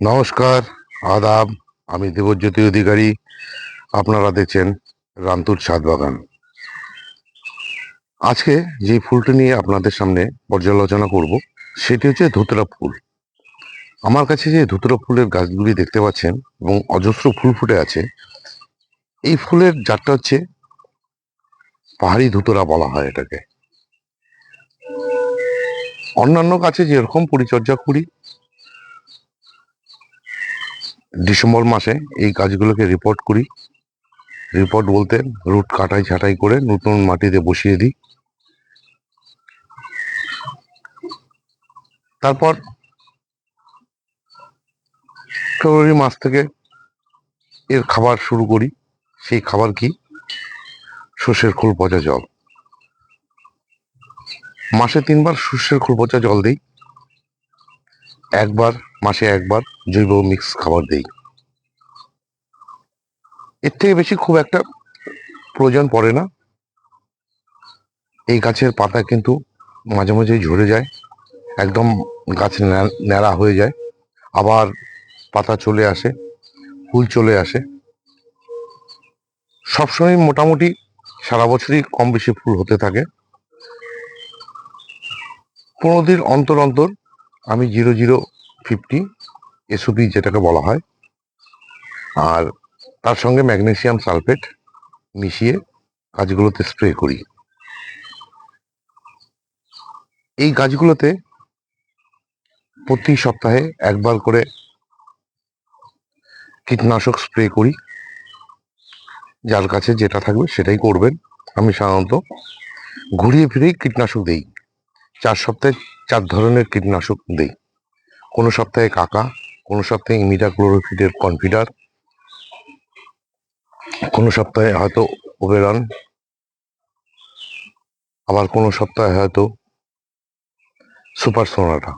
নমস্কার, আদাব, আমি দেবজ্যোতি অধিকারী। আপনারা দেখছেন রান্তুর ছাদ বাগান। আজকে যে ফুলটি নিয়ে আপনাদের সামনে পর্যালোচনা করব, সেটি হচ্ছে ধুতরা ফুল। আমার কাছে যে ধুতরা ফুলের গাছগুলি দেখতে পাচ্ছেন এবং অজস্র ফুল ফুটে আছে, এই ফুলের জাতটা হচ্ছে পাহাড়ি ধুতরা বলা হয় এটাকে। অন্যান্য গাছে যেরকম পরিচর্যা করি ডিসেম্বর মাসে এই গাছগুলোকে রিপোর্ট করি। রিপোর্ট বলতে রুট কাটাই ছাটাই করে নতুন মাটিতে বসিয়ে দিই। তারপর ফেব্রুয়ারি মাস থেকে এর খাবার শুরু করি। সেই খাবার কি? সর্ষের খোল পচা জল। মাসে তিনবার সর্ষের খোল পচা জল দিই। একবার, মাসে একবার জৈব মিক্স খাবার দেই। এর থেকে বেশি খুব একটা প্রয়োজন পড়ে না। এই গাছের পাতা কিন্তু মাঝে মাঝে ঝরে যায়, একদম গাছ ন্যাড়া হয়ে যায়, আবার পাতা চলে আসে, ফুল চলে আসে। সবসময় মোটামুটি সারা বছরই কম বেশি ফুল হতে থাকে। পনেরো দিন অন্তর অন্তর আমি জিরো জিরো ফিফটি এসওপি যেটাকে বলা হয়। আর তার সঙ্গে ম্যাগনেসিয়াম সালফেট মিশিয়ে গাছগুলোতে স্প্রে করি। এই গাছগুলোতে প্রতি সপ্তাহে একবার করে কীটনাশক স্প্রে করি। যার কাছে যেটা থাকবে সেটাই করবেন। আমি সাধারণত ঘুরিয়ে ফিরেই কীটনাশক দেই। চার সপ্তাহে চার ধরনের কীটনাশক দেই। কোনো সপ্তাহে কাকা, কোনো সপ্তাহে ইমিডা ক্লোরোফিডের কনফিডার, কোনো সপ্তাহে হয়তো ওবেরন, আবার কোনো সপ্তাহে হয়তো সুপার সোনাটা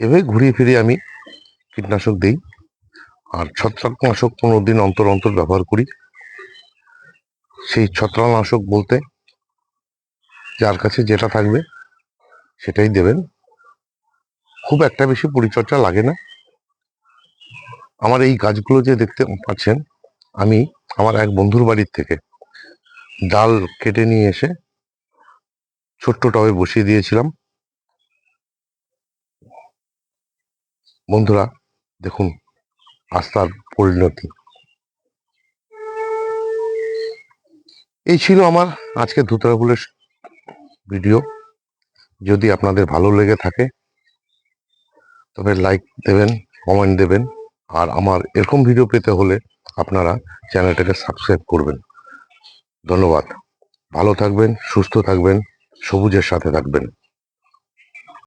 এভাবে ঘুরিয়ে ফিরিয়ে আমি কীটনাশক দিই আর ছত্রাকনাশক পনেরো দিন অন্তর অন্তর ব্যবহার করি। সেই ছত্রাকনাশক বলতে যার কাছে যেটা থাকবে সেটাই দেবেন। খুব একটা বেশি পরিচর্যা লাগে না। আমার এই গাছগুলো যে দেখতে পাচ্ছেন, আমি আমার এক বন্ধুর বাড়ির থেকে ডাল কেটে নিয়ে এসে ছোট্ট টবে বসিয়ে দিয়েছিলাম। বন্ধুরা, দেখুন আস্থার পরিণতি। এই ছিল আমার আজকে ধুতরা ভিডিও। যদি আপনাদের ভালো লেগে থাকে তবে লাইক দেবেন কমেন্ট দেবেন, আর আমার এরকম ভিডিও পেতে হলে আপনারা চ্যানেলটাকে সাবস্ক্রাইব করবেন। ধন্যবাদ। ভালো থাকবেন, সুস্থ থাকবেন, সবুজের সাথে থাকবেন।